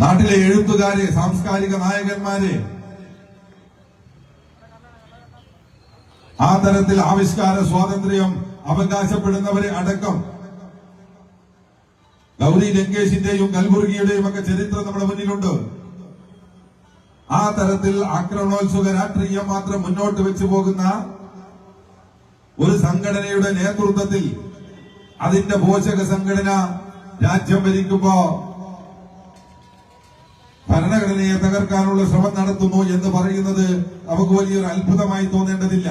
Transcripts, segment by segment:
നാട്ടിലെ എഴുത്തുകാരെ സാംസ്കാരിക നായകന്മാരെ ആ തരത്തിൽ ആവിഷ്കാര സ്വാതന്ത്ര്യം അവകാശപ്പെടുന്നവരെ അടക്കം ഗൗരി ലങ്കേഷിന്റെയും കൽബുർഗിയുടെയും ഒക്കെ ചരിത്രം നമ്മുടെ മുന്നിലുണ്ട്. ആ തരത്തിൽ ആക്രമണോത്സുക രാഷ്ട്രീയം മാത്രം മുന്നോട്ട് വെച്ചു പോകുന്ന ഒരു സംഘടനയുടെ നേതൃത്വത്തിൽ അതിന്റെ പോഷക സംഘടന രാജ്യം ഭരിക്കുമ്പോ ഭരണഘടനയെ തകർക്കാനുള്ള ശ്രമം നടത്തുന്നു എന്ന് പറയുന്നത് നമുക്ക് വലിയൊരു അത്ഭുതമായി തോന്നേണ്ടതില്ല.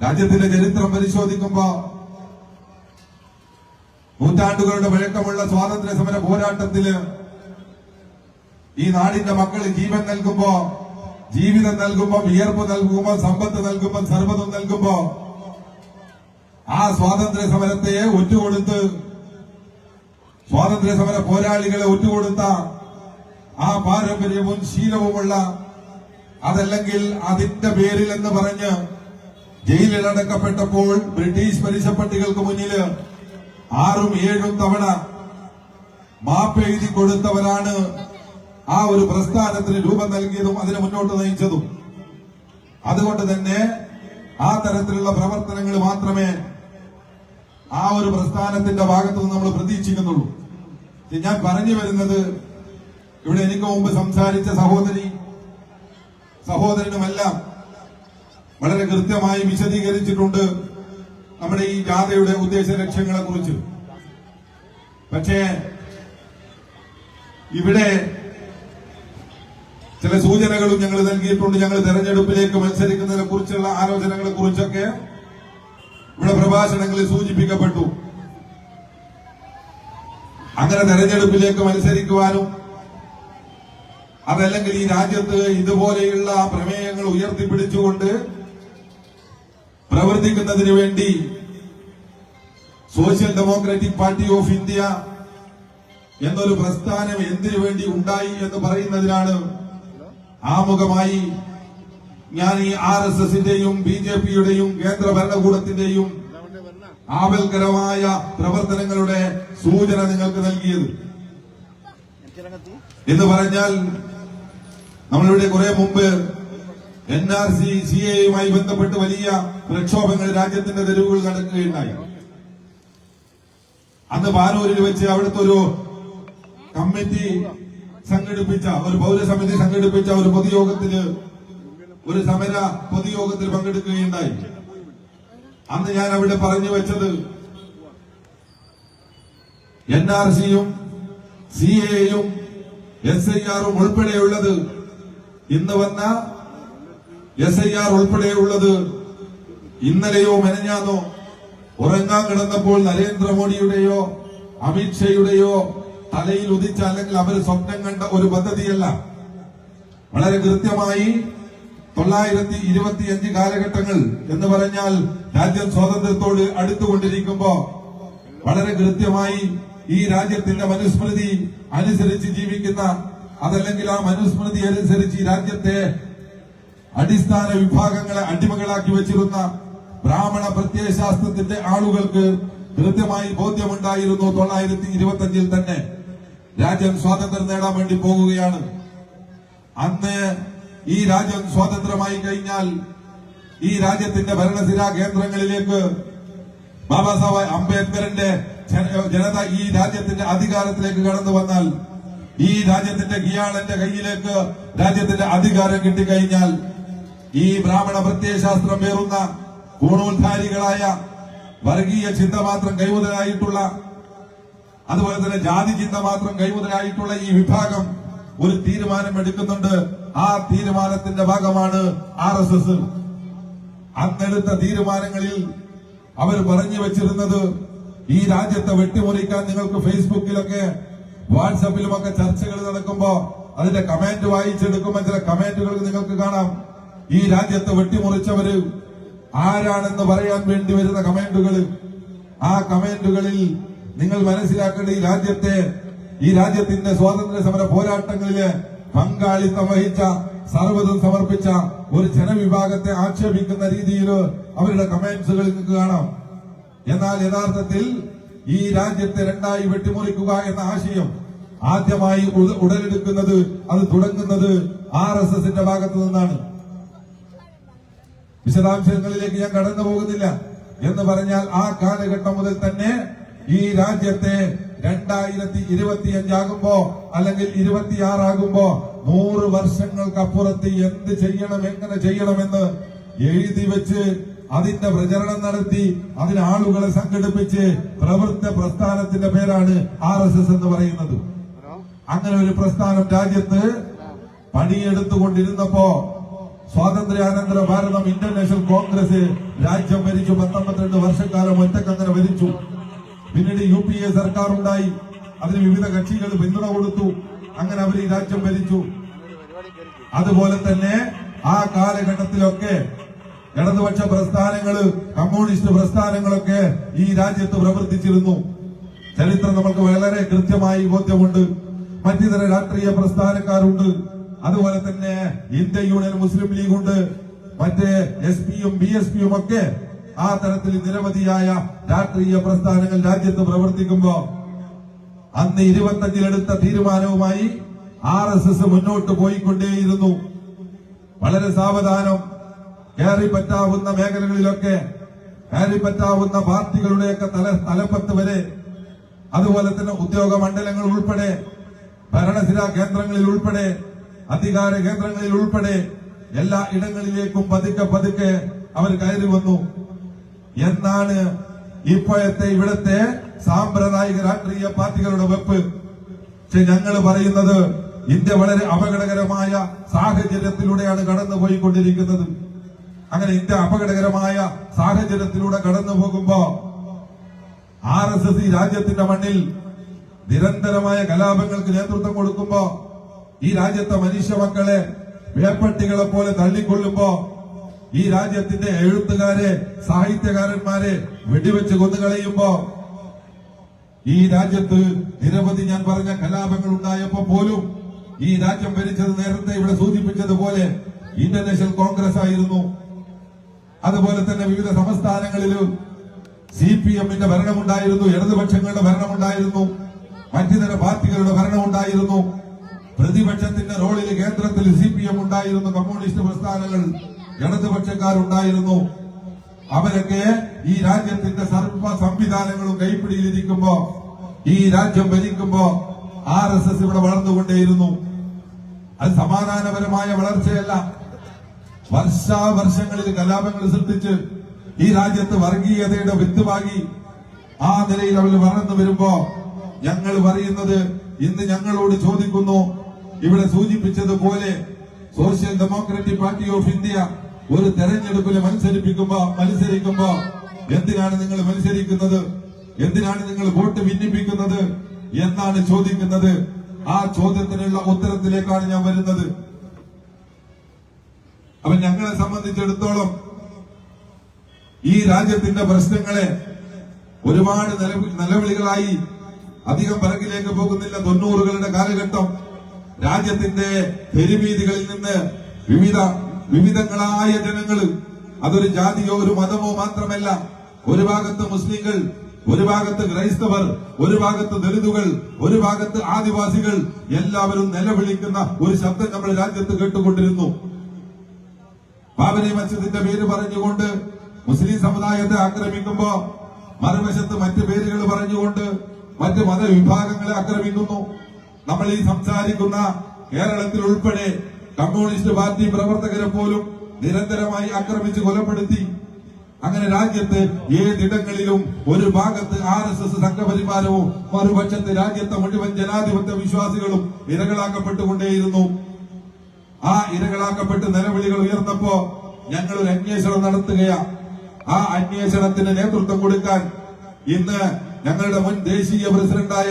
രാജ്യത്തിന്റെ ചരിത്രം പരിശോധിക്കുമ്പോ നൂറ്റാണ്ടുകളുടെ പഴക്കമുള്ള സ്വാതന്ത്ര്യ സമര പോരാട്ടത്തിൽ ഈ നാടിന്റെ മക്കൾ ജീവൻ നൽകുമ്പോ ജീവിതം നൽകുമ്പോൾ വിയർപ്പ് നൽകുമ്പോൾ സമ്പത്ത് നൽകുമ്പോൾ സർവതം നൽകുമ്പോ ആ സ്വാതന്ത്ര്യ സമരത്തെ ഒറ്റുകൊടുത്ത് സ്വാതന്ത്ര്യ സമര പോരാളികളെ ഒറ്റുകൊടുത്ത ആ പാരമ്പര്യവും ശീലവുമുള്ള അതല്ലെങ്കിൽ അതിന്റെ പേരിൽ എന്ന് പറഞ്ഞ് ജയിലിലടക്കപ്പെട്ടപ്പോൾ ബ്രിട്ടീഷ് പലിശപ്പട്ടികൾക്ക് മുന്നിൽ ആറും ഏഴും തവണ മാപ്പ് എഴുതി കൊടുത്തവരാണ് ആ ഒരു പ്രസ്ഥാനത്തിന് രൂപം നൽകിയതും അതിനെ മുന്നോട്ട് നയിച്ചതും. അതുകൊണ്ട് തന്നെ ആ തരത്തിലുള്ള പ്രവർത്തനങ്ങൾ മാത്രമേ ആ ഒരു പ്രസ്ഥാനത്തിന്റെ ഭാഗത്തു നിന്ന് നമ്മൾ പ്രതീക്ഷിക്കുന്നുള്ളൂ. ഞാൻ പറഞ്ഞു വരുന്നത് ഇവിടെ എനിക്ക് മുമ്പ് സംസാരിച്ച സഹോദരി സഹോദരനുമെല്ലാം വളരെ കൃത്യമായി വിശദീകരിച്ചിട്ടുണ്ട് നമ്മുടെ ഈ ജാഥയുടെ ഉദ്ദേശ ലക്ഷ്യങ്ങളെ കുറിച്ച് പക്ഷേ ഇവിടെ ചില സൂചനകളും ഞങ്ങൾ നൽകിയിട്ടുണ്ട്. ഞങ്ങൾ തെരഞ്ഞെടുപ്പിലേക്ക് മത്സരിക്കുന്നതിനെ കുറിച്ചുള്ള ആലോചനകളെ കുറിച്ചൊക്കെ ഇവിടെ പ്രഭാഷണങ്ങളിൽ സൂചിപ്പിക്കപ്പെട്ടു. അങ്ങനെ തെരഞ്ഞെടുപ്പിലേക്ക് മത്സരിക്കുവാനും അതല്ലെങ്കിൽ ഈ രാജ്യത്ത് ഇതുപോലെയുള്ള പ്രമേയങ്ങൾ ഉയർത്തിപ്പിടിച്ചുകൊണ്ട് പ്രവർത്തിക്കുന്നതിന് വേണ്ടി social democratic party of India എന്നൊരു പ്രസ്ഥാനം എന്തിനു വേണ്ടി ഉണ്ടായി എന്ന് പറയുന്നതിനാണ് ആമുഖമായി ഞാൻ ഈ ആർ എസ് എസിന്റെയും ബി ജെ പിയുടെയും കേന്ദ്ര ഭരണകൂടത്തിന്റെയും ആപൽകരമായ പ്രവർത്തനങ്ങളുടെ സൂചന നിങ്ങൾക്ക് നൽകിയത്. എന്ന് പറഞ്ഞാൽ നമ്മളിവിടെ കുറെ മുമ്പ് എൻ ആർ സി സി എയുമായി ബന്ധപ്പെട്ട് വലിയ പ്രക്ഷോഭങ്ങൾ രാജ്യത്തിന്റെ തെരുവുകൾ നടക്കുകയുണ്ടായി. അന്ന് പാനൂരിൽ വെച്ച് അവിടുത്തെ ഒരു കമ്മിറ്റി സംഘടിപ്പിച്ച ഒരു പൗരസമിതി സംഘടിപ്പിച്ച ഒരു പൊതുയോഗത്തിൽ ഒരു സമര പൊതുയോഗത്തിൽ പങ്കെടുക്കുകയുണ്ടായി. അന്ന് ഞാൻ അവിടെ പറഞ്ഞു വെച്ചത് എൻ ആർ സിയും സി എയും എസ് ഐ ആറും ഉൾപ്പെടെയുള്ളത് ഇന്ന് വന്ന എസ് ഐ ആർ ഉൾപ്പെടെയുള്ളത് ഇന്നലെയോ മെനഞ്ഞാന്നോ ഉറങ്ങാൻ കിടന്നപ്പോൾ നരേന്ദ്രമോദിയുടെയോ അമിത്ഷയുടെയോ തലയിൽ ഉദിച്ച അല്ലെങ്കിൽ അവർ സ്വപ്നം കണ്ട ഒരു പദ്ധതിയല്ല. വളരെ കൃത്യമായി തൊള്ളായിരത്തി ഇരുപത്തിയഞ്ച് കാലഘട്ടങ്ങൾ എന്ന് പറഞ്ഞാൽ രാജ്യം സ്വാതന്ത്ര്യത്തോട് അടുത്തുകൊണ്ടിരിക്കുമ്പോ വളരെ കൃത്യമായി ഈ രാജ്യത്തിന്റെ മനുസ്മൃതി അനുസരിച്ച് ജീവിക്കുന്ന അതല്ലെങ്കിൽ ആ മനുസ്മൃതി അനുസരിച്ച് രാജ്യത്തെ അടിസ്ഥാന വിഭാഗങ്ങളെ അടിമകളാക്കി വെച്ചിരുന്ന ബ്രാഹ്മണ പ്രത്യയശാസ്ത്രത്തിന്റെ ആളുകൾക്ക് കൃത്യമായി ബോധ്യമുണ്ടായിരുന്നു തൊള്ളായിരത്തി ഇരുപത്തിയഞ്ചിൽ തന്നെ. രാജ്യം സ്വാതന്ത്ര്യം നേടാൻ വേണ്ടി പോകുകയാണ്. അന്ന് ഈ രാജ്യം സ്വാതന്ത്ര്യമായി കഴിഞ്ഞാൽ ഈ രാജ്യത്തിന്റെ ഭരണസിരാ കേന്ദ്രങ്ങളിലേക്ക് ബാബാ സാഹേബ് അംബേദ്കറിന്റെ ജനത ഈ രാജ്യത്തിന്റെ അധികാരത്തിലേക്ക് കടന്നു വന്നാൽ ഈ രാജ്യത്തിന്റെ ഗിയാളന്റെ കയ്യിലേക്ക് രാജ്യത്തിന്റെ അധികാരം കിട്ടിക്കഴിഞ്ഞാൽ ഈ ബ്രാഹ്മണ പ്രത്യയശാസ്ത്രം പേറുന്ന ഗുണോദ്ധാരികളായ വർഗീയ ചിന്ത മാത്രം കൈമുതലായിട്ടുള്ള അതുപോലെ തന്നെ ജാതി ചിന്ത മാത്രം കൈമുതലായിട്ടുള്ള ഈ വിഭാഗം ഒരു തീരുമാനം എടുക്കുന്നുണ്ട്. ആ തീരുമാനത്തിന്റെ ഭാഗമാണ് ആർ എസ് എസ്. അന്നെടുത്ത തീരുമാനങ്ങളിൽ അവർ പറഞ്ഞു വെച്ചിരുന്നത് ഈ രാജ്യത്തെ വെട്ടിമുറിക്കാൻ നിങ്ങൾക്ക് ഫേസ്ബുക്കിലൊക്കെ വാട്സപ്പിലുമൊക്കെ ചർച്ചകൾ നടക്കുമ്പോ അതിന്റെ കമന്റ് വായിച്ചെടുക്കുമ്പോൾ ചില കമന്റുകൾ നിങ്ങൾക്ക് കാണാം. ഈ രാജ്യത്തെ വെട്ടിമുറിച്ചവര് ആരാണെന്ന് പറയാൻ വേണ്ടി വരുന്ന കമന്റുകൾ ആ കമന്റുകളിൽ നിങ്ങൾ മനസ്സിലാക്കേണ്ട ഈ രാജ്യത്തെ ഈ രാജ്യത്തിന്റെ സ്വാതന്ത്ര്യ സമര പോരാട്ടങ്ങളിൽ പങ്കാളിത്തം വഹിച്ച സർവതും സമർപ്പിച്ച ഒരു ജനവിഭാഗത്തെ ആക്ഷേപിക്കുന്ന രീതിയിൽ അവരുടെ കമന്റ്സുകൾ നിങ്ങൾക്ക് കാണാം. എന്നാൽ യഥാർത്ഥത്തിൽ ഈ രാജ്യത്തെ രണ്ടായി വെട്ടിമുറിക്കുക എന്ന ആശയം ആദ്യമായി ഉട- ഉടലെടുക്കുന്നത് അത് തുടങ്ങുന്നത് ആർ എസ് എസിന്റെ ഭാഗത്തു നിന്നാണ്. വിശദാംശങ്ങളിലേക്ക് ഞാൻ കടന്നു പോകുന്നില്ല എന്ന് പറഞ്ഞാൽ ആ കാലഘട്ടം മുതൽ തന്നെ ഈ രാജ്യത്തെ രണ്ടായിരത്തി ഇരുപത്തിയഞ്ചാകുമ്പോ അല്ലെങ്കിൽ ഇരുപത്തിയാറാകുമ്പോ നൂറ് വർഷങ്ങൾക്കപ്പുറത്ത് എന്ത് ചെയ്യണം എങ്ങനെ ചെയ്യണമെന്ന് എഴുതി വെച്ച് അതിന്റെ പ്രചരണം നടത്തി അതിന് ആളുകളെ സംഘടിപ്പിച്ച് പ്രവൃത്ത പ്രസ്ഥാനത്തിന്റെ പേരാണ് ആർ എസ് എസ് എന്ന് പറയുന്നത്. അങ്ങനെ ഒരു പ്രസ്ഥാനം രാജ്യത്ത് പണിയെടുത്തുകൊണ്ടിരുന്നപ്പോ സ്വാതന്ത്ര്യാനന്തര ഭാരതം ഇന്റർനാഷണൽ കോൺഗ്രസ് രാജ്യം ഭരിച്ചു പത്തൊമ്പത്തിരണ്ട് വർഷക്കാലം ഒറ്റക്കങ്ങനെ ഭരിച്ചു. പിന്നീട് യു പി എ സർക്കാർ ഉണ്ടായി അതിന് വിവിധ കക്ഷികൾ പിന്തുണ കൊടുത്തു. അങ്ങനെ അവർ ഈ രാജ്യം ഭരിച്ചു. അതുപോലെ തന്നെ ആ കാലഘട്ടത്തിലൊക്കെ ഇടതുപക്ഷ പ്രസ്ഥാനങ്ങൾ കമ്മ്യൂണിസ്റ്റ് പ്രസ്ഥാനങ്ങളൊക്കെ ഈ രാജ്യത്ത് പ്രവർത്തിച്ചിരുന്നു. ചരിത്രം നമുക്ക് വളരെ കൃത്യമായി ബോധ്യമുണ്ട്. മറ്റിതര രാഷ്ട്രീയ പ്രസ്ഥാനക്കാരുണ്ട്. അതുപോലെ തന്നെ ഇന്ത്യ യൂണിയൻ മുസ്ലിം ലീഗ് ഉണ്ട് മറ്റേ എസ് പിയും ബി എസ് പിയും ഒക്കെ ആ തരത്തിൽ നിരവധിയായ രാഷ്ട്രീയ പ്രസ്ഥാനങ്ങൾ രാജ്യത്ത് പ്രവർത്തിക്കുമ്പോ അന്ന് ഇരുപത്തഞ്ചിലെടുത്ത തീരുമാനവുമായി ആർ എസ് എസ് മുന്നോട്ട് പോയിക്കൊണ്ടേയിരുന്നു. വളരെ സാവധാനം കയറി പറ്റാവുന്ന മേഖലകളിലൊക്കെ കയറി പറ്റാവുന്ന പാർട്ടികളുടെയൊക്കെ തല തലപ്പത്ത് വരെ അതുപോലെ തന്നെ ഉദ്യോഗ മണ്ഡലങ്ങൾ ഉൾപ്പെടെ ഭരണസിരാ കേന്ദ്രങ്ങളിൽ ഉൾപ്പെടെ അധികാര കേന്ദ്രങ്ങളിൽ ഉൾപ്പെടെ എല്ലാ ഇടങ്ങളിലേക്കും പതുക്കെ പതുക്കെ അവർ കയറി വന്നു. എന്നാണ് ഇപ്പോഴത്തെ ഇവിടുത്തെ സാമ്പ്രദായിക രാഷ്ട്രീയ പാർട്ടികളുടെ വെപ്പ്. പക്ഷെ ഞങ്ങൾ പറയുന്നത് ഇന്ത്യ വളരെ അപകടകരമായ സാഹചര്യത്തിലൂടെയാണ് കടന്നുപോയിക്കൊണ്ടിരിക്കുന്നത്. അങ്ങനെ ഇന്ത്യ അപകടകരമായ സാഹചര്യത്തിലൂടെ കടന്നു പോകുമ്പോ ആർ എസ് എസ് ഈ രാജ്യത്തിന്റെ മണ്ണിൽ നിരന്തരമായ കലാപങ്ങൾക്ക് നേതൃത്വം കൊടുക്കുമ്പോ ഈ രാജ്യത്തെ മനുഷ്യ മക്കളെ വേപ്പട്ടികളെ പോലെ തള്ളിക്കൊള്ളുമ്പോ ഈ രാജ്യത്തിന്റെ എഴുത്തുകാരെ സാഹിത്യകാരന്മാരെ വെടിവെച്ച് കൊന്നുകളയുമ്പോ ഈ രാജ്യത്ത് നിരവധി ഞാൻ പറഞ്ഞ കലാപങ്ങൾ ഉണ്ടായപ്പോ പോലും ഈ രാജ്യം ഭരിച്ചത് നേരത്തെ ഇവിടെ സൂചിപ്പിച്ചതുപോലെ ഇന്റർനാഷണൽ കോൺഗ്രസ് ആയിരുന്നു. അതുപോലെ തന്നെ വിവിധ സംസ്ഥാനങ്ങളിലും സി പി എമ്മിന്റെ ഭരണമുണ്ടായിരുന്നു ഇടതുപക്ഷങ്ങളുടെ ഭരണമുണ്ടായിരുന്നു മറ്റുതര പാർട്ടികളുടെ ഭരണമുണ്ടായിരുന്നു. പ്രതിപക്ഷത്തിന്റെ റോളിൽ കേന്ദ്രത്തിൽ സി പി എം ഉണ്ടായിരുന്നു കമ്മ്യൂണിസ്റ്റ് പ്രസ്ഥാനങ്ങൾ. ഇടതുപക്ഷക്കാരുണ്ടായിരുന്നു. അവരൊക്കെ ഈ രാജ്യത്തിന്റെ സർവ സംവിധാനങ്ങളും കൈപ്പിടിയിലിരിക്കുമ്പോ ഈ രാജ്യം ഭരിക്കുമ്പോ ആർ എസ് എസ് ഇവിടെ വളർന്നുകൊണ്ടേയിരുന്നു. അത് സമാധാനപരമായ വളർച്ചയല്ല. വർഷാവർഷങ്ങളിൽ കലാപങ്ങൾ സൃഷ്ടിച്ച് ഈ രാജ്യത്ത് വർഗീയതയുടെ വിത്തുവാകി ആ നിലയിൽ അവർ വളർന്നു വരുമ്പോ ഞങ്ങൾ പറയുന്നത് ഇന്ന് ഞങ്ങളോട് ചോദിക്കുന്നു. ഇവിടെ സൂചിപ്പിച്ചതുപോലെ social democratic party of India ഒരു തെരഞ്ഞെടുപ്പിൽ മത്സരിപ്പിക്കുമ്പോ മത്സരിക്കുമ്പോ എന്തിനാണ് നിങ്ങൾ മത്സരിക്കുന്നത്? എന്തിനാണ് നിങ്ങൾ വോട്ട് ഭിന്നിപ്പിക്കുന്നത് എന്നാണ് ചോദിക്കുന്നത്. ആ ചോദ്യത്തിനുള്ള ഉത്തരത്തിലേക്കാണ് ഞാൻ വരുന്നത്. അപ്പൊ ഞങ്ങളെ സംബന്ധിച്ചിടത്തോളം ഈ രാജ്യത്തിന്റെ പ്രശ്നങ്ങളെ ഒരുപാട് നിലവി- നിലവിളികളായി അധികം പിറകിലേക്ക് പോകുന്നില്ല. തൊണ്ണൂറുകളുടെ കാലഘട്ടം രാജ്യത്തിന്റെ തെരുവീതികളിൽ നിന്ന് വിവിധ വിവിധങ്ങളായ ജനങ്ങൾ അതൊരു ജാതിയോ ഒരു മതമോ മാത്രമല്ല. ഒരു ഭാഗത്ത് മുസ്ലിങ്ങൾ ഒരു ഭാഗത്ത് ക്രൈസ്തവർ ഒരു ഭാഗത്ത് ദളിതുകൾ ഒരു ഭാഗത്ത് ആദിവാസികൾ. എല്ലാവരും നിലവിളിക്കുന്ന ഒരു ശബ്ദം നമ്മൾ രാജ്യത്ത് കേട്ടുകൊണ്ടിരുന്നു. ബാബരി മസ്ജിദിന്റെ പേര് പറഞ്ഞുകൊണ്ട് മുസ്ലിം സമുദായത്തെ ആക്രമിക്കുമ്പോ മറുവശത്ത് മറ്റ് പേരുകൾ പറഞ്ഞുകൊണ്ട് മറ്റ് മതവിഭാഗങ്ങളെ ആക്രമിക്കുന്നു. നമ്മൾ ഈ സംസാരിക്കുന്ന കേരളത്തിൽ ഉൾപ്പെടെ കമ്മ്യൂണിസ്റ്റ് പാർട്ടി പ്രവർത്തകരെ പോലും നിരന്തരമായി ആക്രമിച്ച് കൊലപ്പെടുത്തി. അങ്ങനെ രാജ്യത്ത് ഏതിടങ്ങളിലും ഒരു ഭാഗത്ത് ആർ എസ് എസ് സംഘപരിവാരവും മറുപക്ഷത്ത് രാജ്യത്തെ മുഴുവൻ ജനാധിപത്യ വിശ്വാസികളും ഇരകളാക്കപ്പെട്ടുകൊണ്ടേയിരുന്നു. ആ ഇരകളാക്കപ്പെട്ട് നിലവിളികൾ ഉയർന്നപ്പോ ഞങ്ങൾ ഒരു അന്വേഷണം നടത്തുകയാ. ആ അന്വേഷണത്തിന് നേതൃത്വം കൊടുക്കാൻ ഇന്ന് ഞങ്ങളുടെ മുൻ ദേശീയ പ്രസിഡന്റായ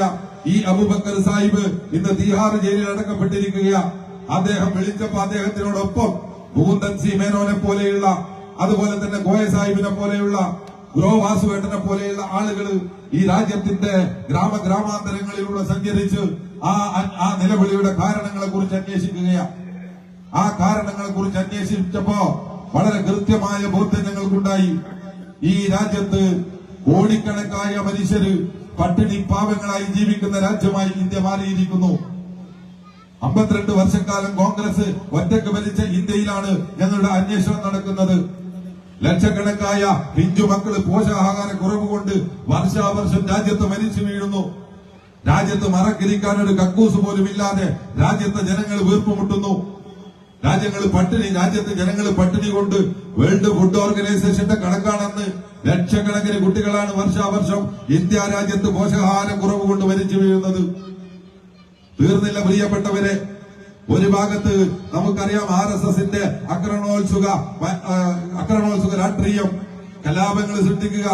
ഈ അബുബക്കർ സാഹിബ് ഇന്ന് തീഹാർ ജയിലിൽ അടക്കപ്പെട്ടിരിക്കുകയാ. അദ്ദേഹം വിളിച്ചപ്പോ അദ്ദേഹത്തിനോടൊപ്പം ഭൂന്തൻ സി മേനോനെ പോലെയുള്ള അതുപോലെ തന്നെ ഗോയ സാഹിബിനെ പോലെയുള്ള ഗ്രോ വാസുവേട്ടനെ പോലെയുള്ള ആളുകൾ ഈ രാജ്യത്തിന്റെ ഗ്രാമ ഗ്രാമാന്തരങ്ങളിലൂടെ സഞ്ചരിച്ച് ആ ആ നിലവിളിയുടെ കാരണങ്ങളെ കുറിച്ച് അന്വേഷിക്കുകയാണ്. ആ കാരണങ്ങളെ കുറിച്ച് അന്വേഷിച്ചപ്പോ വളരെ കൃത്യമായ ബോധ്യം ഞങ്ങൾക്കുണ്ടായി. ഈ രാജ്യത്ത് കോടിക്കണക്കായ മനുഷ്യര് പട്ടിണി പാവങ്ങളായി ജീവിക്കുന്ന രാജ്യമായി ഇന്ത്യ മാറിയിരിക്കുന്നു. അമ്പത്തിരണ്ട് വർഷക്കാലം കോൺഗ്രസ് ഒറ്റയ്ക്ക് ഭരിച്ച ഇന്ത്യയിലാണ് ഞങ്ങളുടെ അന്വേഷണം നടക്കുന്നത്. ലക്ഷക്കണക്കായ പിഞ്ചു മക്കൾ പോഷകാഹാര കുറവ് കൊണ്ട് വർഷാവർഷം രാജ്യത്ത് മരിച്ചു വീഴുന്നു. രാജ്യത്ത് മറക്കിരിക്കാൻ ഒരു കക്കൂസ് പോലും ഇല്ലാതെ രാജ്യത്തെ ജനങ്ങൾ വീർപ്പുമുട്ടുന്നു. രാജ്യങ്ങൾ പട്ടിണി രാജ്യത്തെ ജനങ്ങൾ പട്ടിണി കൊണ്ട് വേൾഡ് ഫുഡ് ഓർഗനൈസേഷന്റെ കണക്കാണെന്ന് ലക്ഷക്കണക്കിന് കുട്ടികളാണ് വർഷാവർഷം ഇന്ത്യ രാജ്യത്ത് പോഷകാഹാര കുറവ് കൊണ്ട് മരിച്ചു വീഴുന്നത്. തീർന്നില്ല പ്രിയപ്പെട്ടവരെ. ഒരു ഭാഗത്ത് നമുക്കറിയാം ആർ എസ് എസിന്റെ അക്രമോത്സുക അക്രമോത്സുക രാഷ്ട്രീയം കലാപങ്ങൾ സൃഷ്ടിക്കുക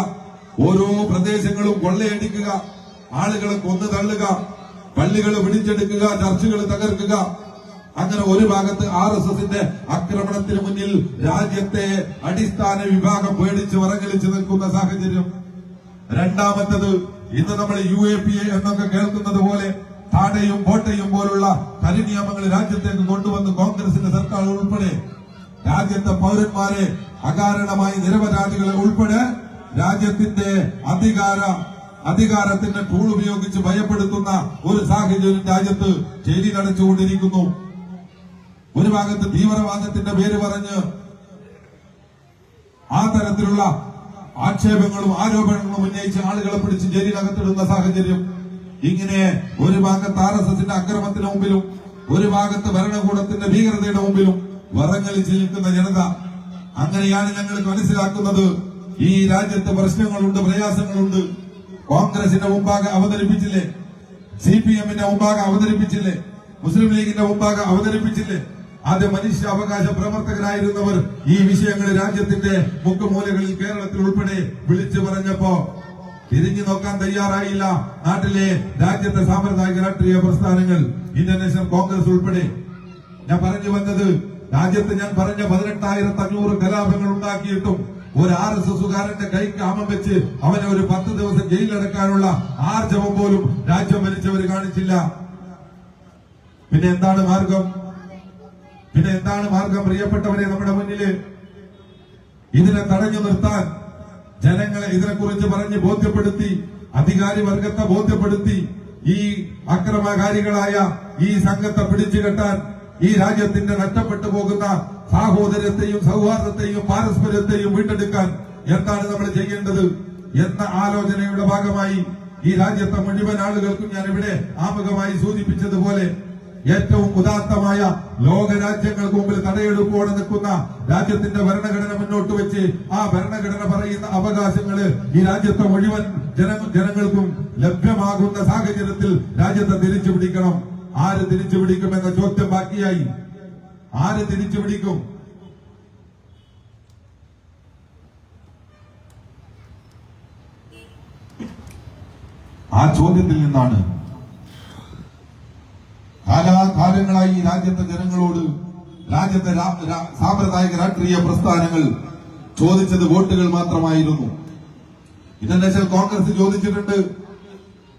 ഓരോ പ്രദേശങ്ങളും കൊള്ളയടിക്കുക ആളുകളെ കൊന്നു തള്ളുക പള്ളികൾ പിടിച്ചെടുക്കുക ചർച്ചുകൾ തകർക്കുക. അങ്ങനെ ഒരു ഭാഗത്ത് ആർ എസ് എസിന്റെ ആക്രമണത്തിന് മുന്നിൽ രാജ്യത്തെ അടിസ്ഥാന വിഭാഗം പേടിച്ച് വറങ്ങലിച്ച് നിൽക്കുന്ന സാഹചര്യം. രണ്ടാമത്തത് ഇന്ന് നമ്മൾ യു എ പി എ എന്നൊക്കെ കേൾക്കുന്നത് പോലെ താടയും ബോട്ടയും പോലുള്ള കരിനിയമങ്ങൾ രാജ്യത്തേക്ക് കൊണ്ടുവന്ന് കോൺഗ്രസിന്റെ സർക്കാർ ഉൾപ്പെടെ രാജ്യത്തെ പൗരന്മാരെ അകാരണമായി നിരപരാധികളെ ഉൾപ്പെടെ രാജ്യത്തിന്റെ അധികാര അധികാരത്തിന്റെ ടൂൾ ഉപയോഗിച്ച് ഭയപ്പെടുത്തുന്ന ഒരു സാഹചര്യം രാജ്യത്ത് ചെയ്തി നടച്ചുകൊണ്ടിരിക്കുന്നു ഒരു ഭാഗത്ത് തീവ്രവാദത്തിന്റെ പേര് പറഞ്ഞ് ആ തരത്തിലുള്ള ആക്ഷേപങ്ങളും ആരോപണങ്ങളും ഉന്നയിച്ച് ആളുകളെ പിടിച്ച് ജയിലിനകത്തിടുന്ന സാഹചര്യം ഇങ്ങനെ ഒരു ഭാഗത്ത് ആർ എസ് എസിന്റെ അക്രമത്തിന് മുമ്പിലും ഒരു ഭാഗത്ത് ഭരണകൂടത്തിന്റെ ഭീകരതയുടെ മുമ്പിലും വറങ്ങളിൽ നിൽക്കുന്ന ജനത അങ്ങനെയാണ് ഞങ്ങൾക്ക് മനസ്സിലാക്കുന്നത്. ഈ രാജ്യത്ത് പ്രശ്നങ്ങളുണ്ട് പ്രയാസങ്ങളുണ്ട്. കോൺഗ്രസിന്റെ മുമ്പാകെ അവതരിപ്പിച്ചില്ലേ? സി പി എമ്മിന്റെ മുമ്പാകെ അവതരിപ്പിച്ചില്ലേ? മുസ്ലിം ലീഗിന്റെ മുമ്പാകെ അവതരിപ്പിച്ചില്ലേ? മനുഷ്യ അവകാശ പ്രവർത്തകരായിരുന്നവർ ഈ വിഷയങ്ങൾ രാജ്യത്തിന്റെ മുക്കുമൂലകളിൽ കേരളത്തിൽ ഉൾപ്പെടെ വിളിച്ചു പറഞ്ഞപ്പോ തിരിഞ്ഞു നോക്കാൻ തയ്യാറായില്ല. നാട്ടിലെ രാജ്യത്തെ സാമ്പ്രദായിക രാഷ്ട്രീയ പ്രസ്ഥാനങ്ങൾ ഇന്ത്യൻ നാഷണൽ കോൺഗ്രസ് ഉൾപ്പെടെ. ഞാൻ പറഞ്ഞു വന്നത് രാജ്യത്ത് ഞാൻ പറഞ്ഞ പതിനെട്ടായിരത്തി അഞ്ഞൂറ് കലാപങ്ങൾ ഉണ്ടാക്കിയിട്ടും ഒരു ആർ എസ് എസുകാരന്റെ കൈക്ക് ആമം വെച്ച് അവനെ ഒരു പത്ത് ദിവസം ജയിലിലടക്കാനുള്ള ആർജവം പോലും രാജ്യം ഭരിച്ചവർ കാണിച്ചില്ല. പിന്നെ എന്താണ് മാർഗം? പിന്നെ എന്താണ് മാർഗം പ്രിയപ്പെട്ടവരെ നമ്മുടെ മുന്നിൽ? ഇതിനെ തടഞ്ഞു നിർത്താൻ ജനങ്ങളെ ഇതിനെക്കുറിച്ച് പറഞ്ഞ് ബോധ്യപ്പെടുത്തി അധികാരി വർഗത്തെ ബോധ്യപ്പെടുത്തി ഈ അക്രമകാരികളായ ഈ സംഘത്തെ പിടിച്ചു കെട്ടാൻ ഈ രാജ്യത്തിന്റെ നഷ്ടപ്പെട്ടു പോകുന്ന സാഹോദര്യത്തെയും സൗഹാർദ്ദത്തെയും പാരസ്പര്യത്തെയും വീണ്ടെടുക്കാൻ എന്താണ് നമ്മൾ ചെയ്യേണ്ടത് എന്ന ആലോചനയുടെ ഭാഗമായി ഈ രാജ്യത്തെ മുഴുവൻ ആളുകൾക്കും ഞാൻ ഇവിടെ ആമുഖമായി സൂചിപ്പിച്ചതുപോലെ ഏറ്റവും ഉദാത്തമായ ലോകരാജ്യങ്ങൾക്ക് മുമ്പിൽ തടയെടുപ്പോടെ നിൽക്കുന്ന രാജ്യത്തിന്റെ ഭരണഘടന മുന്നോട്ട് വെച്ച് ആ ഭരണഘടന പറയുന്ന അവകാശങ്ങൾ ഈ രാജ്യത്തെ മുഴുവൻ ജനങ്ങൾക്കും ലഭ്യമാകുന്ന സാഹചര്യത്തിൽ രാജ്യത്തെ തിരിച്ചു പിടിക്കണം ആര് തിരിച്ചു പിടിക്കും എന്ന ചോദ്യം ബാക്കിയായി. ആര് തിരിച്ചു പിടിക്കും ആ ചോദ്യത്തിൽ നിന്നാണ് കാലാകാലങ്ങളായി രാജ്യത്തെ ജനങ്ങളോട് രാജ്യത്തെ സാമ്പ്രദായിക രാഷ്ട്രീയ പ്രസ്ഥാനങ്ങൾ ചോദിച്ചത് വോട്ടുകൾ മാത്രമായിരുന്നു. ഇന്റർനാഷണൽ കോൺഗ്രസ് ചോദിച്ചിട്ടുണ്ട്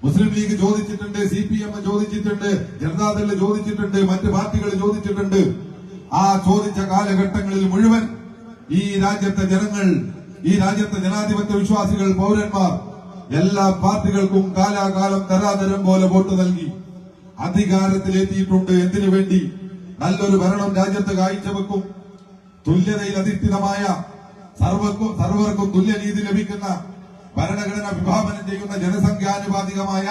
മുസ്ലിം ലീഗ് ചോദിച്ചിട്ടുണ്ട് സി പി എം ചോദിച്ചിട്ടുണ്ട് ജനതാദൾ ചോദിച്ചിട്ടുണ്ട് മറ്റ് പാർട്ടികൾ ചോദിച്ചിട്ടുണ്ട്. ആ ചോദിച്ച കാലഘട്ടങ്ങളിൽ മുഴുവൻ ഈ രാജ്യത്തെ ജനങ്ങൾ ഈ രാജ്യത്തെ ജനാധിപത്യ വിശ്വാസികൾ പൗരന്മാർ എല്ലാ പാർട്ടികൾക്കും കാലാകാലം തരാതരം പോലെ വോട്ട് നൽകി. അധികാരത്തിലെത്തിയിട്ടുണ്ട്. എന്തിനു വേണ്ടി? നല്ലൊരു ഭരണം രാജ്യത്ത് കാഴ്ചവെക്കും. തുല്യതയിൽ അധിഷ്ഠിതമായ സർവർക്കും സർവർക്കും തുല്യനീതി ലഭിക്കുന്ന ഭരണഘടന വിഭാവനം ചെയ്യുന്ന ജനസംഖ്യാനുപാതികമായ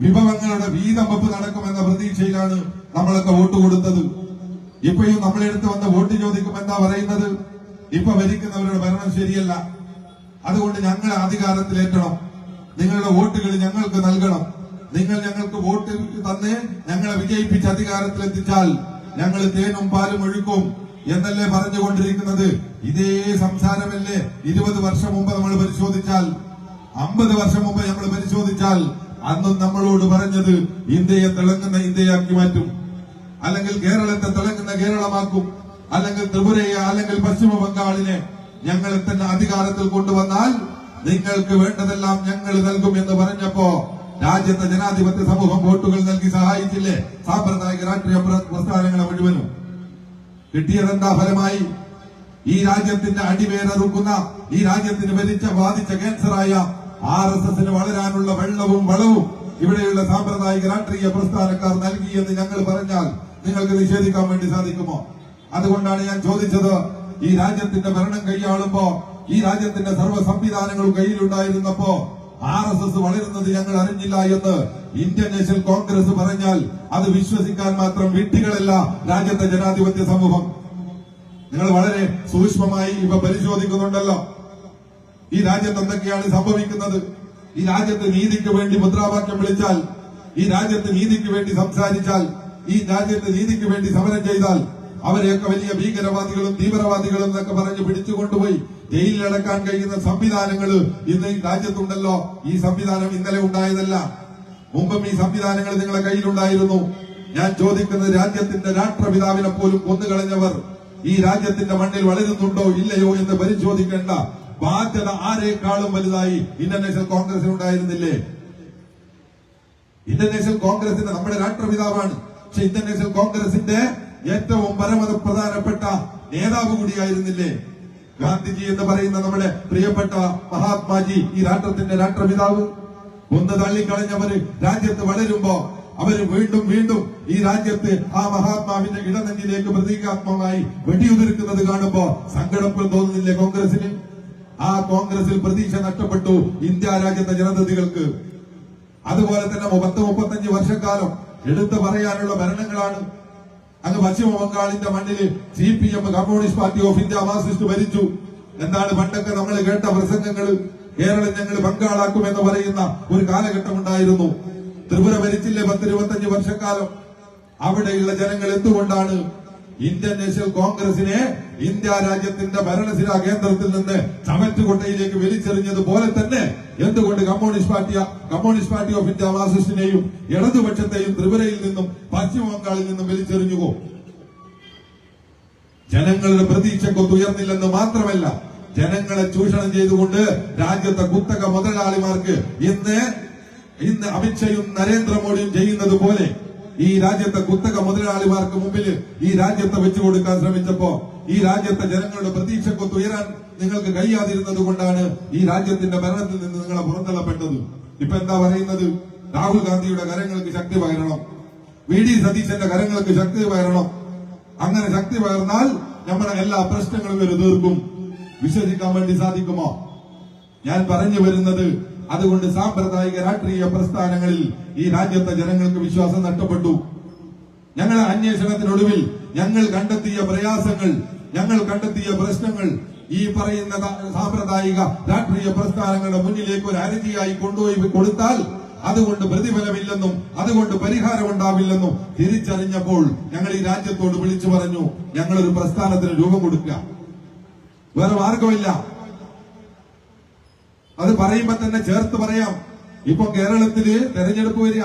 വിഭവങ്ങളുടെ വീതം വെപ്പ് നടക്കുമെന്ന പ്രതീക്ഷയിലാണ് നമ്മളൊക്കെ വോട്ട് കൊടുത്തത്. ഇപ്പോഴും നമ്മളെടുത്ത് വന്ന് വോട്ട് ചോദിക്കും എന്താ പറയുന്നത്? ഇപ്പൊ ഭരിക്കുന്നവരുടെ ഭരണം ശരിയല്ല. അതുകൊണ്ട് ഞങ്ങൾ അധികാരത്തിലേറ്റണം. നിങ്ങളുടെ വോട്ടുകൾ ഞങ്ങൾക്ക് നൽകണം. നിങ്ങൾ ഞങ്ങൾക്ക് വോട്ട് തന്ന് ഞങ്ങളെ വിജയിപ്പിച്ച് അധികാരത്തിലെത്തിച്ചാൽ ഞങ്ങൾ തേനും പാലും ഒഴുക്കും എന്നല്ലേ പറഞ്ഞുകൊണ്ടിരിക്കുന്നത്. ഇതേ സംസാരമല്ലേ ഇരുപത് വർഷം മുമ്പ് നമ്മൾ പരിശോധിച്ചാൽ അമ്പത് വർഷം മുമ്പ് നമ്മൾ പരിശോധിച്ചാൽ അന്നും നമ്മളോട് പറഞ്ഞത് ഇന്ത്യയെ തിളങ്ങുന്ന ഇന്ത്യയാക്കി മാറ്റും. അല്ലെങ്കിൽ കേരളത്തെ തിളങ്ങുന്ന കേരളമാക്കും. അല്ലെങ്കിൽ ത്രിപുരയെ അല്ലെങ്കിൽ പശ്ചിമ ബംഗാളിനെ ഞങ്ങളെ തന്നെ അധികാരത്തിൽ കൊണ്ടുവന്നാൽ നിങ്ങൾക്ക് വേണ്ടതെല്ലാം ഞങ്ങൾ നൽകും എന്ന് പറഞ്ഞപ്പോ രാജ്യത്തെ ജനാധിപത്യ സമൂഹം വോട്ടുകൾ നൽകി സഹായിച്ചില്ലേ? സാമ്പ്രദായിക രാഷ്ട്രീയ പ്രസ്ഥാനങ്ങളെ മുഴുവനും. കിട്ടിയതെന്താ ഫലമായി? ഈ രാജ്യത്തിന്റെ അടിവേരറുക്കുന്ന ഈ രാജ്യത്തിന് ഭരിച്ച ബാധിച്ച ക്യാൻസറായ ആർ എസ് എസിന് വളരാനുള്ള വെള്ളവും വളവും ഇവിടെയുള്ള സാമ്പ്രദായിക രാഷ്ട്രീയ പ്രസ്ഥാനക്കാർ നൽകിയെന്ന് ഞങ്ങൾ പറഞ്ഞാൽ നിങ്ങൾക്ക് നിഷേധിക്കാൻ വേണ്ടി സാധിക്കുമോ? അതുകൊണ്ടാണ് ഞാൻ ചോദിച്ചത്. ഈ രാജ്യത്തിന്റെ ഭരണം കൈയാളുമ്പോ ഈ രാജ്യത്തിന്റെ സർവ സംവിധാനങ്ങളും കയ്യിലുണ്ടായിരുന്നപ്പോ ആർ എസ് എസ് വളരുന്നത് ഞങ്ങൾ അറിഞ്ഞില്ല എന്ന് ഇന്ത്യൻ നാഷണൽ കോൺഗ്രസ് പറഞ്ഞാൽ അത് വിശ്വസിക്കാൻ മാത്രം വിഡ്ഢികളല്ല രാജ്യത്തെ ജനാധിപത്യ സമൂഹം. നിങ്ങൾ വളരെ സൂക്ഷ്മമായി ഇവ പരിശോധിക്കുന്നുണ്ടല്ലോ. ഈ രാജ്യത്ത് എന്തൊക്കെയാണ് സംഭവിക്കുന്നത്? ഈ രാജ്യത്ത് നീതിക്ക് വേണ്ടി മുദ്രാവാക്യം വിളിച്ചാൽ ഈ രാജ്യത്ത് നീതിക്ക് വേണ്ടി സംസാരിച്ചാൽ ഈ രാജ്യത്ത് നീതിക്ക് വേണ്ടി സമരം ചെയ്താൽ അവരെയൊക്കെ വലിയ ഭീകരവാദികളും തീവ്രവാദികളും എന്നൊക്കെ പറഞ്ഞ് പിടിച്ചുകൊണ്ടുപോയി ജയിലിലടക്കാൻ കഴിയുന്ന സംവിധാനങ്ങൾ ഇന്ന് രാജ്യത്തുണ്ടല്ലോ. ഈ സംവിധാനം ഇന്നലെ ഉണ്ടായതല്ല. മുമ്പും ഈ സംവിധാനങ്ങൾ നിങ്ങളുടെ കയ്യിലുണ്ടായിരുന്നു. ഞാൻ ചോദിക്കുന്നത് രാജ്യത്തിന്റെ രാഷ്ട്രപിതാവിനെ പോലും കൊന്നുകളഞ്ഞവർ ഈ രാജ്യത്തിന്റെ മണ്ണിൽ വളരുന്നുണ്ടോ ഇല്ലയോ എന്ന് പരിശോധിക്കേണ്ട ബാധ്യത ആരെക്കാളും വലുതായി ഇന്ത്യൻ നാഷണൽ കോൺഗ്രസിന് ഉണ്ടായിരുന്നില്ലേ? ഇന്ത്യൻ നാഷണൽ കോൺഗ്രസിന്റെ നമ്മുടെ രാഷ്ട്രപിതാവാണ്. പക്ഷെ ഇന്ത്യൻ നാഷണൽ കോൺഗ്രസിന്റെ ഏറ്റവും പരമത പ്രധാനപ്പെട്ട നേതാവ് കൂടിയായിരുന്നില്ലേ? ഗാന്ധിജി എന്ന് പറയുന്ന നമ്മുടെ പ്രിയപ്പെട്ട മഹാത്മാജി ഈ രാഷ്ട്രത്തിന്റെ രാഷ്ട്രപിതാവ് ഒന്ന് തള്ളിക്കളഞ്ഞവര് രാജ്യത്ത് വളരുമ്പോ അവർ വീണ്ടും വീണ്ടും ഈ രാജ്യത്ത് ആ മഹാത്മാവിന്റെ ഇടനെഞ്ചിലേക്ക് പ്രതീകാത്മകമായി വെടിയുതിർക്കുന്നത് കാണുമ്പോ സങ്കടം തോന്നുന്നില്ലേ കോൺഗ്രസിന് ആ കോൺഗ്രസിൽ പ്രതീക്ഷ നഷ്ടപ്പെട്ടു ഇന്ത്യ രാജ്യത്തെ ജനതതികൾക്ക് അതുപോലെ തന്നെ പത്ത് മുപ്പത്തഞ്ച് വർഷക്കാലം എടുത്തു പറയാനുള്ള ഭരണങ്ങളാണ്. അങ്ങ് പശ്ചിമ ബംഗാളിന്റെ മണ്ണിൽ C P M communist party of India Marxist ഭരിച്ചു. എന്താണ് പണ്ടൊക്കെ നമ്മൾ കേട്ട പ്രസംഗങ്ങൾ കേരളം ഞങ്ങൾ ബംഗാളാക്കും എന്ന് പറയുന്ന ഒരു കാലഘട്ടം ഉണ്ടായിരുന്നു ത്രിപുര ഭരിച്ചില്ലേ പത്തിരുപത്തഞ്ച് വർഷക്കാലം? അവിടെയുള്ള ജനങ്ങൾ എന്തുകൊണ്ടാണ് ഇന്ത്യൻ നാഷണൽ കോൺഗ്രസിനെ ഇന്ത്യ രാജ്യത്തിന്റെ ഭരണസിരാ കേന്ദ്രത്തിൽ നിന്ന് ചമറ്റുകൊട്ടയിലേക്ക് വലിച്ചെറിഞ്ഞതുപോലെ തന്നെ എന്തുകൊണ്ട് communist party communist party of India മാർസിസ്റ്റിനെയും ഇടതുപക്ഷത്തെയും ത്രിപുരയിൽ നിന്നും പശ്ചിമ ബംഗാളിൽ നിന്നും വലിച്ചെറിഞ്ഞുവോ ജനങ്ങളുടെ പ്രതീക്ഷക്കൊത്ത് ഉയർന്നില്ലെന്ന് മാത്രമല്ല ജനങ്ങളെ ചൂഷണം ചെയ്തുകൊണ്ട് രാജ്യത്തെ കുത്തക മുതലാളിമാർക്ക് ഇന്ന് ഇന്ന് അമിത്ഷയും നരേന്ദ്രമോദിയും ചെയ്യുന്നത് പോലെ ഈ രാജ്യത്തെ കുത്തക മുതലാളിമാർക്ക് മുമ്പിൽ ഈ രാജ്യത്തെ വെച്ചു കൊടുക്കാൻ ശ്രമിച്ചപ്പോ ഈ രാജ്യത്തെ ജനങ്ങളുടെ പ്രതീക്ഷക്കൊത്ത് ഉയരാൻ നിങ്ങൾക്ക് കഴിയാതിരുന്നത് കൊണ്ടാണ് ഈ രാജ്യത്തിന്റെ ഭരണത്തിൽ നിന്ന് നിങ്ങളെ പുറന്തള്ളപ്പെട്ടത്. ഇപ്പൊ എന്താ പറയുന്നത്? രാഹുൽ ഗാന്ധിയുടെ കരങ്ങൾക്ക് ശക്തി പകരണം. വി ഡി സതീശന്റെ കരങ്ങൾക്ക് ശക്തി പകരണം. അങ്ങനെ ശക്തി പകർന്നാൽ നമ്മുടെ എല്ലാ പ്രശ്നങ്ങളും ഒരു തീർക്കും. വിശ്വസിക്കാൻ വേണ്ടി സാധിക്കുമോ? ഞാൻ പറഞ്ഞു വരുന്നത് അതുകൊണ്ട് സാമ്പ്രദായിക രാഷ്ട്രീയ പ്രസ്ഥാനങ്ങളിൽ ഈ രാജ്യത്തെ ജനങ്ങൾക്ക് വിശ്വാസം നഷ്ടപ്പെട്ടു. ഞങ്ങളെ അന്വേഷണത്തിനൊടുവിൽ ഞങ്ങൾ കണ്ടെത്തിയ പ്രയാസങ്ങൾ ഞങ്ങൾ കണ്ടെത്തിയ പ്രശ്നങ്ങൾ ഈ പറയുന്ന സാമ്പ്രദായിക രാഷ്ട്രീയ പ്രസ്ഥാനങ്ങളുടെ മുന്നിലേക്ക് ഒരു അരതിയായി കൊണ്ടുപോയി കൊടുത്താൽ അതുകൊണ്ട് പ്രതിഫലമില്ലെന്നും അതുകൊണ്ട് പരിഹാരം ഉണ്ടാവില്ലെന്നും തിരിച്ചറിഞ്ഞപ്പോൾ ഞങ്ങൾ ഈ രാജ്യത്തോട് വിളിച്ചു പറഞ്ഞു ഞങ്ങളൊരു പ്രസ്ഥാനത്തിന് രൂപം കൊടുക്കുക. വേറെ മാർഗമില്ല അത് പറയുമ്പോ തന്നെ ചേർത്ത് പറയാം. ഇപ്പൊ കേരളത്തിൽ തെരഞ്ഞെടുപ്പ് വരിക.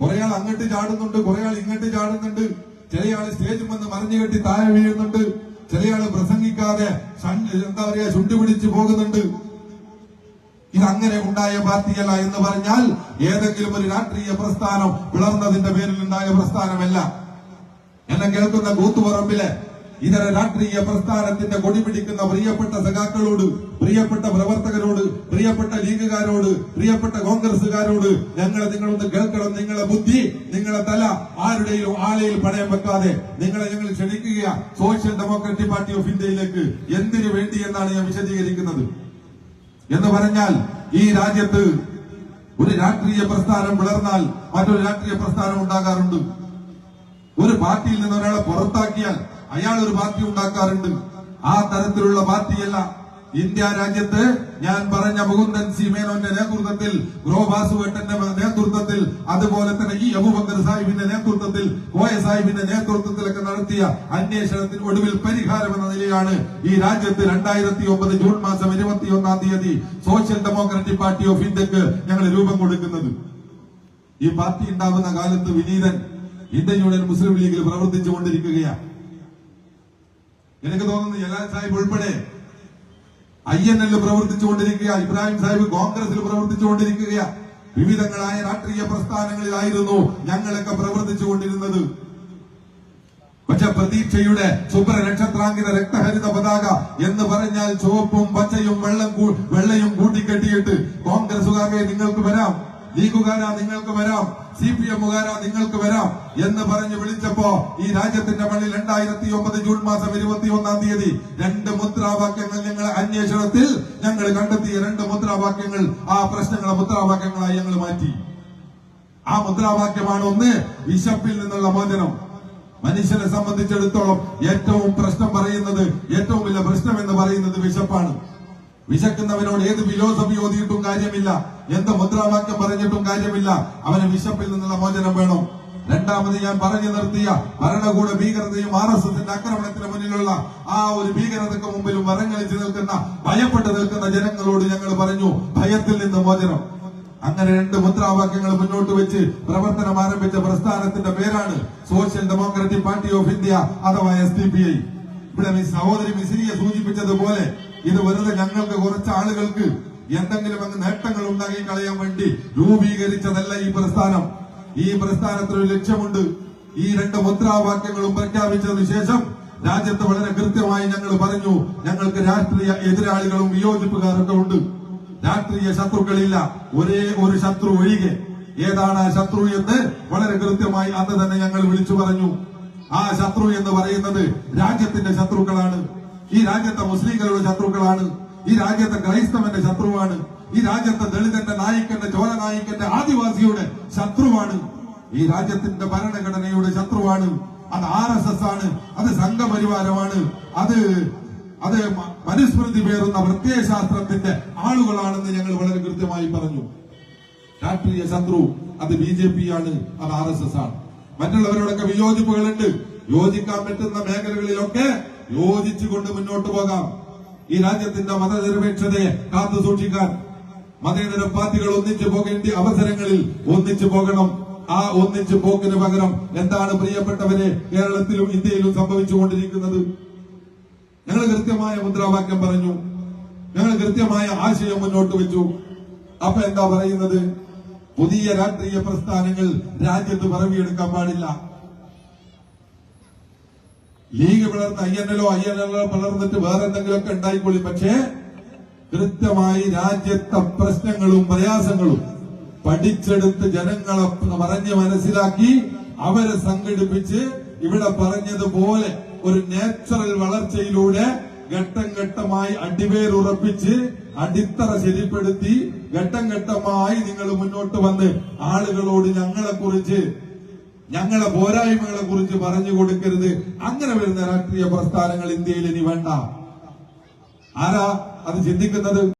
കുറെ ആൾ അങ്ങോട്ട് ചാടുന്നുണ്ട് കുറെ ആൾ ഇങ്ങോട്ട് ചാടുന്നുണ്ട്. ചില ആൾ സ്റ്റേജിൽ വന്ന് മറിഞ്ഞു കെട്ടി താഴെ വീഴുന്നുണ്ട്. ചില ആൾ പ്രസംഗിക്കാതെ എന്താ പറയാ ചുണ്ടുപിടിച്ചു പോകുന്നുണ്ട്. ഇത് അങ്ങനെ ഉണ്ടായ പാർട്ടിയല്ല എന്ന് പറഞ്ഞാൽ ഏതെങ്കിലും ഒരു രാഷ്ട്രീയ പ്രസ്ഥാനം പിളർന്നതിന്റെ പേരിൽ ഉണ്ടായ പ്രസ്ഥാനമല്ല. എന്നെ കേൾക്കുന്ന കൂത്തുപറമ്പിലെ ഇതര രാഷ്ട്രീയ പ്രസ്ഥാനത്തിന്റെ കൊടി പിടിക്കുന്ന പ്രിയപ്പെട്ട സഖാക്കളോട് പ്രിയപ്പെട്ട പ്രവർത്തകരോട് പ്രിയപ്പെട്ട ലീഗുകാരോട് പ്രിയപ്പെട്ട കോൺഗ്രസുകാരോട് ഞങ്ങളെ നിങ്ങളൊന്ന് കേൾക്കണം. നിങ്ങളെ ബുദ്ധി നിങ്ങളെ തല ആരുടെയും ആലയിൽ പണയം വെക്കാതെ നിങ്ങളെ ഞങ്ങൾ ക്ഷണിക്കുക സോഷ്യൽ ഡെമോക്രാറ്റിക് പാർട്ടി ഓഫ് ഇന്ത്യയിലേക്ക് എന്തിനു വേണ്ടി എന്നാണ് ഞാൻ വിശദീകരിക്കുന്നത്. എന്ന് പറഞ്ഞാൽ ഈ രാജ്യത്ത് ഒരു രാഷ്ട്രീയ പ്രസ്ഥാനം വിളർന്നാൽ മറ്റൊരു രാഷ്ട്രീയ പ്രസ്ഥാനം ഉണ്ടാകാറുണ്ട്. ഒരു പാർട്ടിയിൽ നിന്ന് ഒരാളെ പുറത്താക്കിയാൽ അയാൾ ഒരു പാർട്ടി ഉണ്ടാക്കാറുണ്ട്. ആ തരത്തിലുള്ള പാർട്ടിയല്ല ഇന്ത്യ രാജ്യത്ത് ഞാൻ പറഞ്ഞ മുകുന്ദൻ സി മേനോന്റെ നേതൃത്വത്തിൽ ഗ്രോബാസുവേട്ടന്റെ നേതൃത്വത്തിൽ അതുപോലെ തന്നെ ഈ അബൂബക്കർ സാഹിബിന്റെ നേതൃത്വത്തിൽ കോയ സാഹിബിന്റെ നേതൃത്വത്തിലൊക്കെ നടത്തിയ അന്വേഷണത്തിന് ഒടുവിൽ പരിഹാരം എന്ന നിലയിലാണ് ഈ രാജ്യത്ത് രണ്ടായിരത്തി ഒമ്പത് ജൂൺ മാസം ഇരുപത്തി ഒന്നാം തീയതി സോഷ്യൽ ഡെമോക്രാറ്റിക് പാർട്ടി ഓഫ് ഇന്ത്യയ്ക്ക് ഞങ്ങൾ രൂപം കൊടുക്കുന്നത്. ഈ പാർട്ടി ഉണ്ടാവുന്ന കാലത്ത് വിനീതൻ ഇന്ത്യൻ യൂണിയൻ മുസ്ലിം ലീഗിൽ പ്രവർത്തിച്ചുകൊണ്ടിരിക്കുകയാണ്. എനിക്ക് തോന്നുന്നു ജലാൽ സാഹിബ് ഉൾപ്പെടെ ഐ എൻ എല്ലിൽ പ്രവർത്തിച്ചുകൊണ്ടിരിക്കുക ഇബ്രാഹിം സാഹിബ് കോൺഗ്രസിൽ പ്രവർത്തിച്ചുകൊണ്ടിരിക്കുക വിവിധങ്ങളായ രാഷ്ട്രീയ പ്രസ്ഥാനങ്ങളിലായിരുന്നു ഞങ്ങളൊക്കെ പ്രവർത്തിച്ചുകൊണ്ടിരുന്നത്. പക്ഷെ പ്രതീക്ഷയുടെ ശുഭ്ര നക്ഷത്രാങ്കിത രക്തഹരിത പതാക എന്ന് പറഞ്ഞാൽ ചുവപ്പും പച്ചയും വെള്ളം വെള്ളയും കൂട്ടിക്കെട്ടിയിട്ട് കോൺഗ്രസുകാരെ നിങ്ങൾക്ക് വരാം ലീഗുകാരാ നിങ്ങൾക്ക് വരാം. സി പി എമ്മുകാരാ നിങ്ങൾക്ക് വരാം എന്ന് പറഞ്ഞ് വിളിച്ചപ്പോ ഈ രാജ്യത്തിന്റെ മണ്ണിൽ രണ്ടായിരത്തി ഒമ്പത് ജൂൺ മാസം ഇരുപത്തി ഒന്നാം തീയതി രണ്ട് മുദ്രാവാക്യങ്ങൾ ഞങ്ങൾ അന്വേഷണത്തിൽ ഞങ്ങൾ കണ്ടെത്തിയ രണ്ട് മുദ്രാവാക്യങ്ങൾ ആ പ്രശ്നങ്ങളെ മുദ്രാവാക്യങ്ങളായി ഞങ്ങൾ മാറ്റി. ആ മുദ്രാവാക്യമാണ് ഒന്ന് വിശപ്പിൽ നിന്നുള്ള മോചനം. മനുഷ്യനെ സംബന്ധിച്ചിടത്തോളം ഏറ്റവും പ്രശ്നം പറയുന്നത് ഏറ്റവും വലിയ പ്രശ്നം എന്ന് പറയുന്നത് വിശപ്പാണ്. വിശക്കുന്നവനോട് ഏത് ഫിലോസഫി ഓതിയിട്ടും കാര്യമില്ല. എന്ത് മുദ്രാവാക്യം പറഞ്ഞിട്ടും കാര്യമില്ല. അവന് വിശപ്പിൽ നിന്നുള്ള മോചനം വേണം. രണ്ടാമത് ഞാൻ പറഞ്ഞു നിർത്തിയ ഭരണകൂട ഭീകരതയും ആർ എസ് എസിന്റെ ആക്രമണത്തിന് മുന്നിലുള്ള ആ ഒരു ഭീകരതയ്ക്ക് മുമ്പിലും വരങ്ങളിച്ച് നിൽക്കുന്ന ഭയപ്പെട്ട് നിൽക്കുന്ന ജനങ്ങളോട് ഞങ്ങൾ പറഞ്ഞു ഭയത്തിൽ നിന്ന് മോചനം. അങ്ങനെ രണ്ട് മുദ്രാവാക്യങ്ങൾ മുന്നോട്ട് വെച്ച് പ്രവർത്തനം ആരംഭിച്ച പ്രസ്ഥാനത്തിന്റെ പേരാണ് social democratic party of India അഥവാ എസ് ഡി പി ഐ. ഇവിടെ സഹോദരി മിസിരിയെ സൂചിപ്പിച്ചതുപോലെ ഇത് വെറുതെ ഞങ്ങൾക്ക് കുറച്ച് ആളുകൾക്ക് എന്തെങ്കിലും അങ്ങ് നേട്ടങ്ങൾ ഉണ്ടാക്കി കളയാൻ വേണ്ടി രൂപീകരിച്ചതല്ല ഈ പ്രസ്ഥാനം. ഈ പ്രസ്ഥാനത്തിന് ഒരു ലക്ഷ്യമുണ്ട്. ഈ രണ്ട് മുദ്രാവാക്യങ്ങളും പ്രഖ്യാപിച്ചതിനു ശേഷം രാജ്യത്ത് വളരെ കൃത്യമായി ഞങ്ങൾ പറഞ്ഞു ഞങ്ങൾക്ക് രാഷ്ട്രീയ എതിരാളികളും വിയോജിപ്പുകാരൊക്കെ ഉണ്ട്. രാഷ്ട്രീയ ശത്രുക്കളില്ല. ഒരേ ഒരു ശത്രു ഒഴികെ. ഏതാണ് ശത്രു എന്ന് വളരെ കൃത്യമായി അന്ന് തന്നെ ഞങ്ങൾ വിളിച്ചു പറഞ്ഞു. ആ ശത്രു എന്ന് പറയുന്നത് രാജ്യത്തിന്റെ ശത്രുക്കളാണ്. ഈ രാജ്യത്തെ മുസ്ലിങ്ങളുടെ ശത്രുക്കളാണ്. ഈ രാജ്യത്തെ ക്രൈസ്തവന്റെ ശത്രുവാണ്. ഈ രാജ്യത്തെ ദളിതന്റെ നായിക്കന്റെ ചോര നായിക്കന്റെ ആദിവാസിയുടെ ശത്രുവാണ്. ഈ രാജ്യത്തിന്റെ ഭരണഘടനയുടെ ശത്രുവാണ്. അത് ആർ എസ് എസ് ആണ്. അത് സംഘപരിവാരമാണ്. അത് അത് മനുസ്മൃതി പേറുന്ന പ്രത്യയശാസ്ത്രത്തിന്റെ ആളുകളാണെന്ന് ഞങ്ങൾ വളരെ കൃത്യമായി പറഞ്ഞു. രാഷ്ട്രീയ ശത്രു അത് ബി ജെ പി ആണ്. അത് ആർ എസ് എസ് ആണ്. മറ്റുള്ളവരോടൊക്കെ വിയോജിപ്പുകളുണ്ട്. യോജിക്കാൻ പറ്റുന്ന മേഖലകളിലൊക്കെ യോജിച്ചുകൊണ്ട് മുന്നോട്ട് പോകാം. ഈ രാജ്യത്തിന്റെ മതനിരപേക്ഷതയെ കാത്തു സൂക്ഷിക്കാൻ മതേതര പാർട്ടികൾ ഒന്നിച്ചു പോകേണ്ട അവസരങ്ങളിൽ ഒന്നിച്ചു പോകണം. ആ ഒന്നിച്ചു പോക്കിന് പകരം എന്താണ് പ്രിയപ്പെട്ടവരെ കേരളത്തിലും ഇന്ത്യയിലും സംഭവിച്ചുകൊണ്ടിരിക്കുന്നത്? ഞങ്ങൾ കൃത്യമായ മുദ്രാവാക്യം പറഞ്ഞു. ഞങ്ങൾ കൃത്യമായ ആശയം മുന്നോട്ട് വെച്ചു. അപ്പൊ എന്താ പറയുന്നത്? പുതിയ രാഷ്ട്രീയ പ്രസ്ഥാനങ്ങൾ രാജ്യത്ത് പറവിയെടുക്കാൻ പാടില്ല. ലീഗ് പിളർന്ന് I N L I N L പിളർന്നിട്ട് വേറെ എന്തെങ്കിലുമൊക്കെ ഉണ്ടായിക്കൊള്ളി പക്ഷേ കൃത്യമായി രാജ്യത്തെ പ്രശ്നങ്ങളും പ്രയാസങ്ങളും പഠിച്ചെടുത്ത് ജനങ്ങളെ പറഞ്ഞ് മനസ്സിലാക്കി അവരെ സംഘടിപ്പിച്ച് ഇവിടെ പറഞ്ഞതുപോലെ ഒരു നാച്ചുറൽ വളർച്ചയിലൂടെ ഘട്ടം ഘട്ടമായി അടിവേരുറപ്പിച്ച് അടിത്തറ ശരിപ്പെടുത്തി ഘട്ടം ഘട്ടമായി നിങ്ങൾ മുന്നോട്ട് വന്ന് ആളുകളോട് ഞങ്ങളെ കുറിച്ച് ഞങ്ങളെ പോരായ്മകളെ കുറിച്ച് പറഞ്ഞു കൊടുക്കരുത്. അങ്ങനെ വരുന്ന രാഷ്ട്രീയ പ്രസ്ഥാനങ്ങൾ ഇന്ത്യയിൽ ഇനി വേണ്ട. ആരാ അത് ചിന്തിക്കുന്നത്?